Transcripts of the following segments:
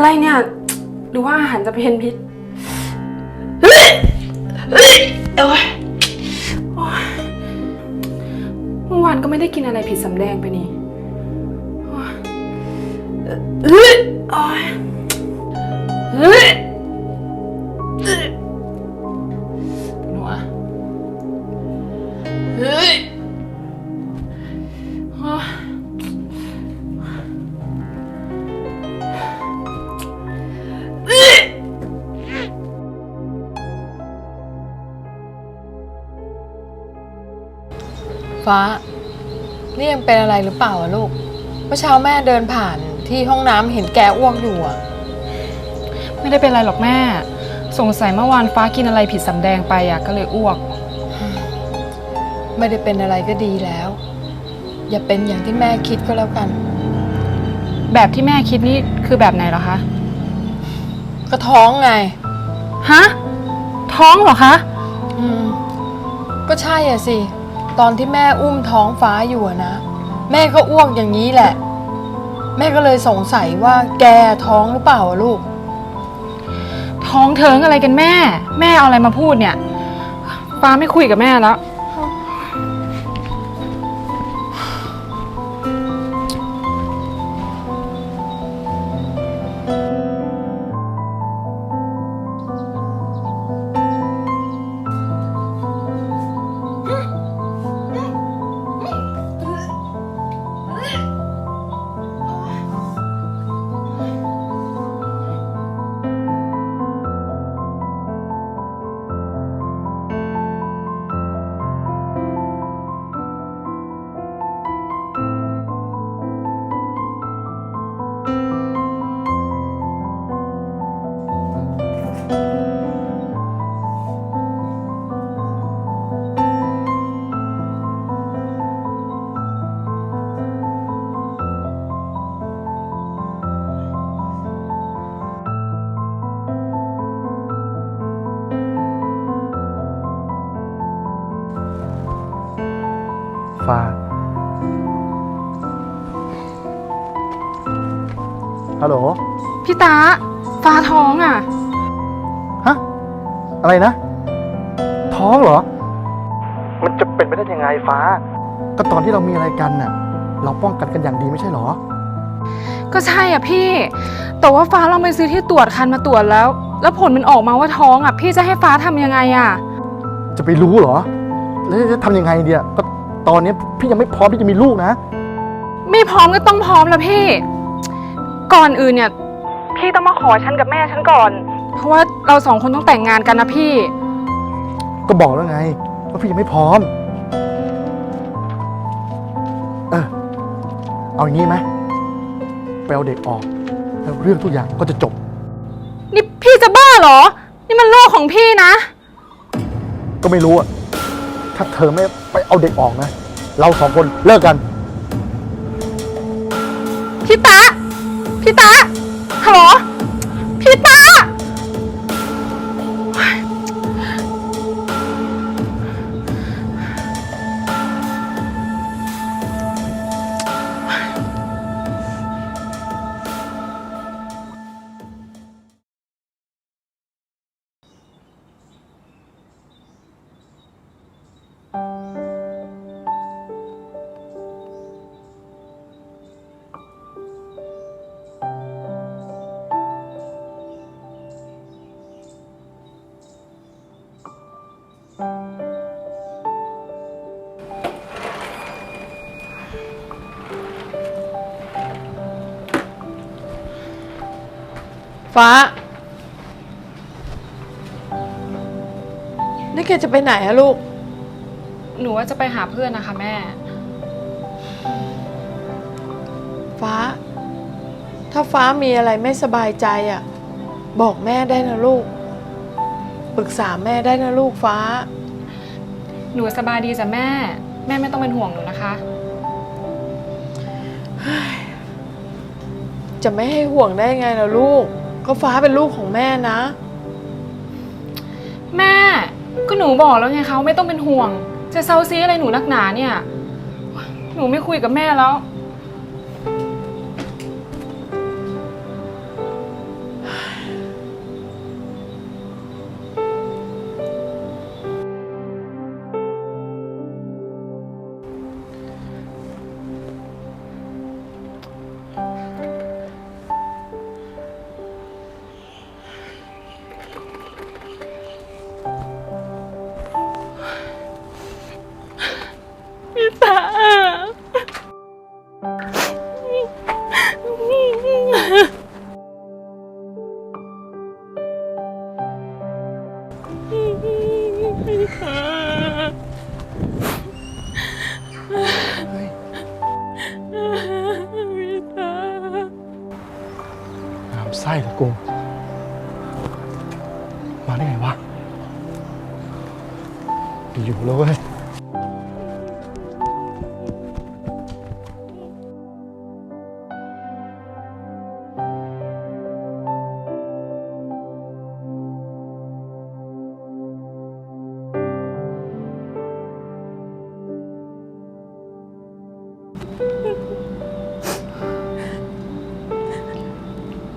เป็นไรเนี่ย หรือว่าอาหารจะเป็นพิษเฮ้ยเฮ้ยโอ๊ยโอ๊ยเมื่อวานก็ไม่ได้กินอะไรผิดสำแดงไปนี่โอ๊ยเฮ้ยโอ๊ยเฮ้ย ฟ้า นี่ยังเป็นอะไรหรือเปล่าอะลูก เมื่อเช้าแม่เดินผ่านที่ห้องน้ำเห็นแกอ้วกอยู่อะไม่ได้เป็นไรหรอกแม่ สงสัยเมื่อวานฟ้ากินอะไรผิดสำแดงไปอะก็เลยอ้วก ไม่ได้เป็นอะไรก็ดีแล้ว อย่าเป็นอย่างที่แม่คิดก็แล้วกัน แบบที่แม่คิดนี่คือแบบไหนเหรอคะ ก็ท้องไง ฮะ ท้องเหรอคะ อืม ก็ใช่อะสิ ตอนที่แม่อุ้มท้องฟ้าอยู่นะ แม่ก็อ้วกอย่างนี้แหละ แม่ก็เลยสงสัยว่าแกท้องหรือเปล่าลูก ท้องเถิงอะไรกันแม่ แม่เอาอะไรมาพูดเนี่ย ฟ้าไม่คุยกับแม่แล้ว ฟ้าฮัลโหล พี่ตาฟ้าท้องอะ ฮะ อะไรนะ ท้องเหรอ มันจะเป็นไปได้ยังไงฟ้า ก็ตอนที่เรามีอะไรกันน่ะ เราป้องกันกันอย่างดีไม่ใช่เหรอ ก็ใช่อะพี่ แต่ว่าฟ้าลองไปซื้อที่ตรวจคันมาตรวจแล้ว แล้วผลมันออกมาว่าท้องอะ พี่จะให้ฟ้าทำยังไงอะ จะไปรู้เหรอ แล้วจะทำยังไงเดียก็ ตอนนี้พี่ยังไม่พร้อมที่จะมีลูกนะ ไม่พร้อมก็ต้องพร้อมแล้วพี่ ก่อนอื่นเนี่ย พี่ต้องมาขอฉันกับแม่ฉันก่อน เพราะว่าเราสองคนต้องแต่งงานกันนะพี่ ก็บอกแล้วไงว่าพี่ยังไม่พร้อม เออเอาอย่างนี้ไหมไปเอาเด็กออก แล้วเรื่องทุกอย่างก็จะจบ นี่พี่จะบ้าเหรอ นี่มันโลกของพี่นะ ก็ไม่รู้อะถ้าเธอไม่ไปเอาเด็กออกนะ เราสองคนเลิกกัน พี่ตาพี่ตาฮัลโหลพี่ตา ฟ้า นี่แกจะไปไหนอะลูก หนูว่าจะไปหาเพื่อนนะคะแม่ ฟ้า ถ้าฟ้ามีอะไรไม่สบายใจอะ่ะ บอกแม่ได้นะลูก ปรึกษาแม่ได้นะลูกฟ้า หนูสบายดีจ้ะแม่ แม่ไม่ต้องเป็นห่วงหนูนะคะ จะไม่ให้ห่วงได้ไงล่ะลูก ก็ฟ้าเป็นลูกของแม่นะ แม่ ก็หนูบอกแล้วไงเขาไม่ต้องเป็นห่วง จะเซาซีอะไรหนูนักหนาเนี่ย หนูไม่คุยกับแม่แล้ว ช่เหรอกุ้งมาได้ไงวะ อยู่แล้วเว้ย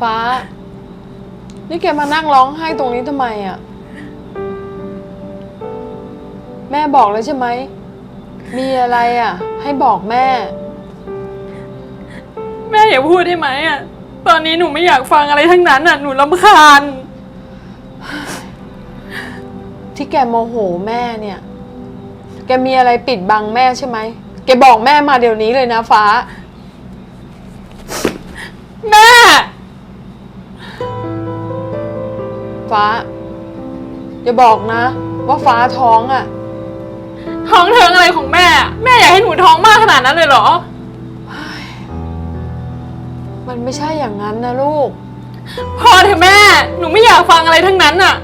ฟ้า นี่แกมานั่งร้องไห้ตรงนี้ทำไมอะ แม่บอกแล้วใช่ไหม มีอะไรอะ ให้บอกแม่ แม่อย่าพูดได้ไหมอะ ตอนนี้หนูไม่อยากฟังอะไรทั้งนั้นอะ หนูลำคาญ ที่แกโมโหแม่เนี่ย แกมีอะไรปิดบังแม่ใช่ไหม แกบอกแม่มาเดี๋ยวนี้เลยนะฟ้า แม่ ฟ้า อย่าบอกนะ ว่าฟ้าท้องอะ ท้องเทิงอะไรของแม่อะแม่อยากให้หนูท้องมากขนาดนั้นเลยเหรอ มันไม่ใช่อย่างนั้นนะลูก พอเถอะแม่ หนูไม่อยากฟังอะไรทั้งนั้นอะ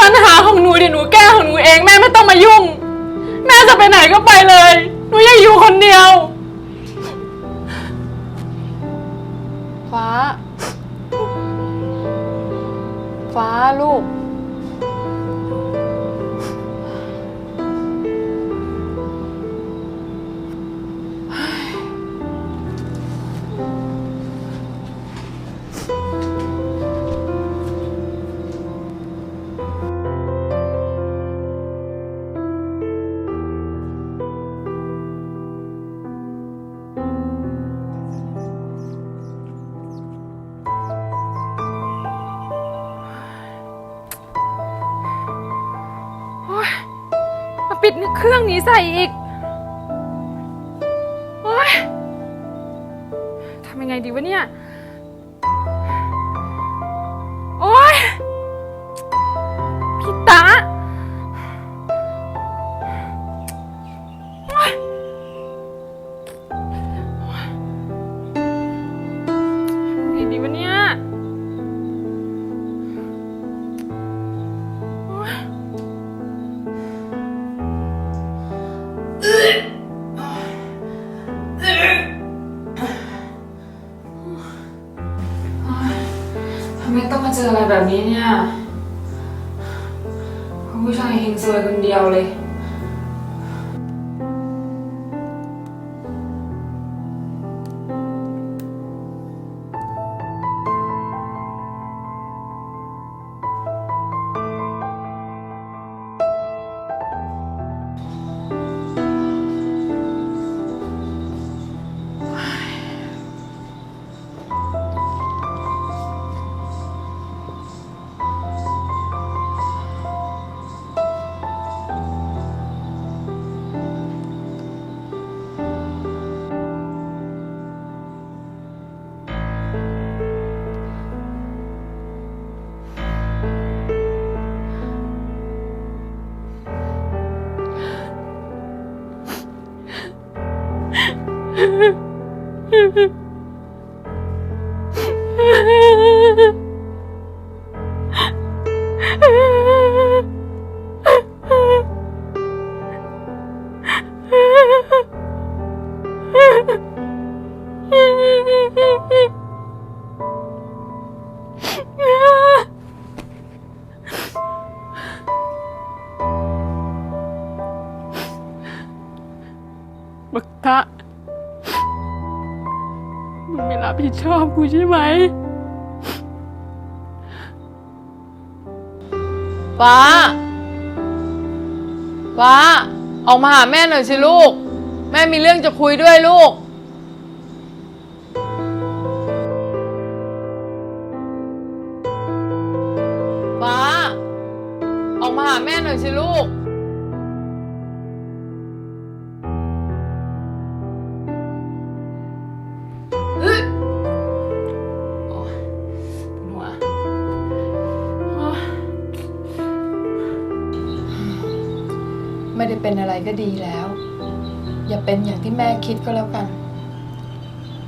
ปัญหาของหนูเดี๋ยวหนูแก้ของหนูเองแม่ไม่ต้องมายุ่ง แม่จะไปไหนก็ไปเลย หนูอยากอยู่คนเดียว ฟ้า ฟ้าลูก ปิดเครื่องนี้ใส่อีก อะ ผิดชอบกูใช่ไหมฟ้า ฟ้า ออกมาหาแม่หน่อยสิลูก แม่มีเรื่องจะคุยด้วยลูก ฟ้า ออกมาหาแม่หน่อยสิลูก เป็นอะไรก็ดีแล้ว อย่าเป็นอย่างที่แม่คิดก็แล้วกัน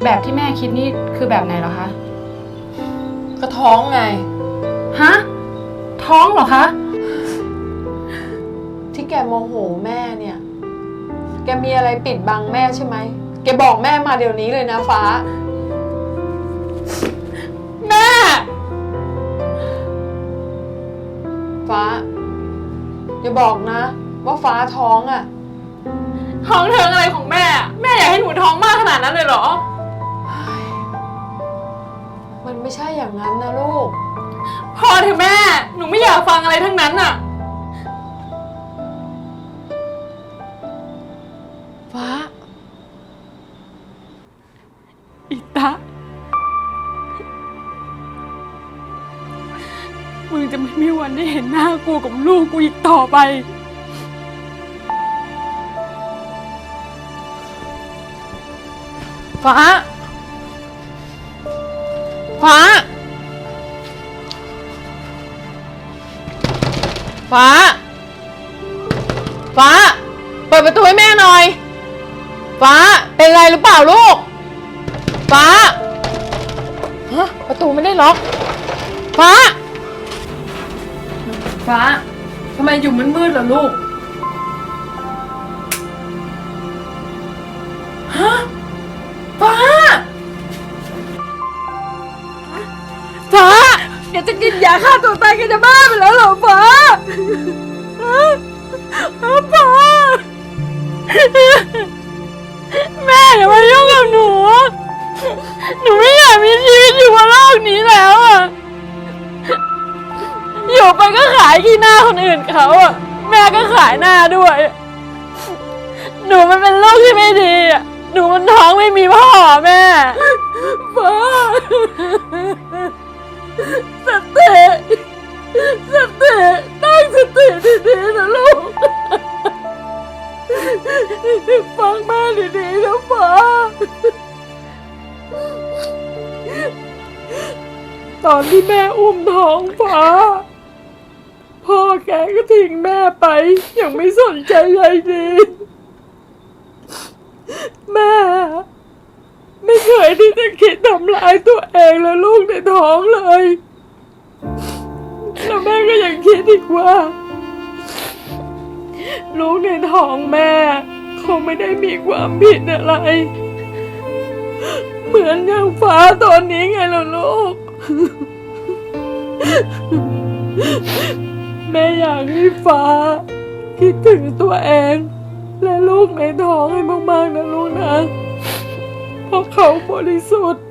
แบบที่แม่คิดนี่คือแบบไหนเหรอคะ ก็ท้องไง ฮะ ท้องเหรอคะ ที่แกโมโหแม่เนี่ย แกมีอะไรปิดบังแม่ใช่ไหมแกบอกแม่มาเดี๋ยวนี้เลยนะฟ้า แม่ ฟ้าอย่าบอกนะ ว่าฟ้าท้องอะ่ะท้องเทิงอะไรของแม่อะแม่อยากให้หนูท้องมากขนาดนั้นเลยเหรอ มันไม่ใช่อย่างนั้นนะลูก พอเถอะแม่ หนูไม่อยากฟังอะไรทั้งนั้นอะฟ้า อิตะ มึงจะไม่มีวันได้เห็นหน้ากูกับลูกกูอีกต่อไป ฟ้า ฟ้า ฟ้า ฟ้า เปิดประตูให้แม่หน่อย ฟ้า เป็นไรหรือเปล่าลูก ฟ้า ฮะ ประตูไม่ได้ล็อก ฟ้า ฟ้า ทำไมอยู่มืดๆล่ะลูก ยาฆ่าตัวตายแกจะบ้าไปแล้วเหรอฟ้าฮะฟ้าแม่อย่ามายุ่งกับหนู หนูไม่อยากมีชีวิตอยู่บนโลกนี้แล้วอะอยู่ไปก็ขายขี้หน้าคนอื่นเขาอะแม่ก็ขายหน้าด้วย หนูมันเป็นโรคที่ไม่ดีอะหนูมันท้องไม่มีพ่อแม่ฟ้า สติสติตั้งสติดีๆนะลูก ฟังแม่ดีๆนะฟ้าตอนที่แม่อุ้มท้องฟ้า พ่อแกก็ทิ้งแม่ไป ยังไม่สนใจใยดี แม่ ไม่เคยที่จะคิดทำร้ายตัวเองและลูกในท้องเลยแล้วแม่ก็ยังคิดอีกว่า ลูกในท้องแม่เขาไม่ได้มีความผิดอะไร เหมือนอย่างฟ้าตอนนี้ไงล่ะลูก แม่อยากให้ฟ้า คิดถึงตัวเอง และลูกในท้องให้มากๆนะลูกนะ เพราะเขาบริสุทธิ์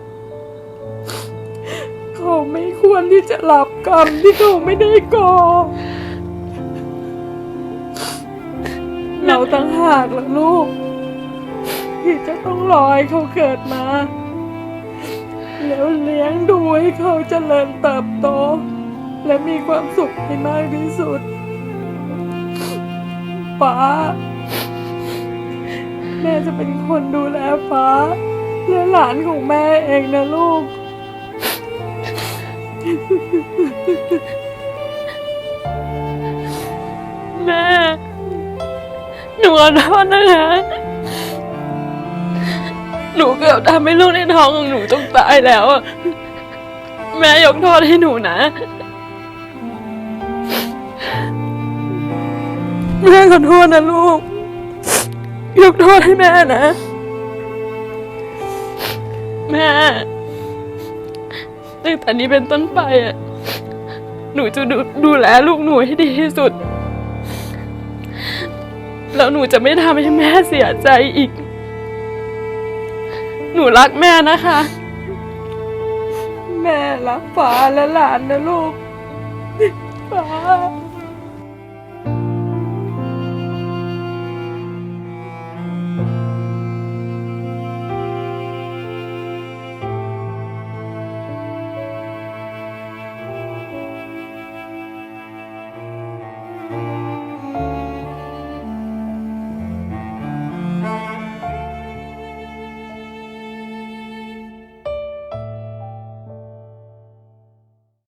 เขาไม่ควรที่จะรับกรรมที่เขาไม่ได้ก่อ เราตั้งหากล่ะลูก ที่จะต้องรอให้เขาเกิดมา แล้วเลี้ยงดูให้เขาเจริญเติบโต และมีความสุขให้มากที่สุดป้าแม่จะเป็นคนดูแลฟ้า และหลานของแม่เองนะลูก แม่ หนูขอโทษนะคะ หนูเกือบทำให้ลูกในท้องของหนูต้องตายแล้วอะแม่ยกโทษให้หนูนะ แม่ขอโทษนะลูก ยกโทษให้แม่นะ แม่ตั้งแต่นี้เป็นต้นไปอะหนูจะดูดูแลลูกหนูให้ดีที่สุด แล้วหนูจะไม่ทำให้แม่เสียใจอีก หนูรักแม่นะคะ แม่รักฟ้าและหลานนะลูก ฟ้า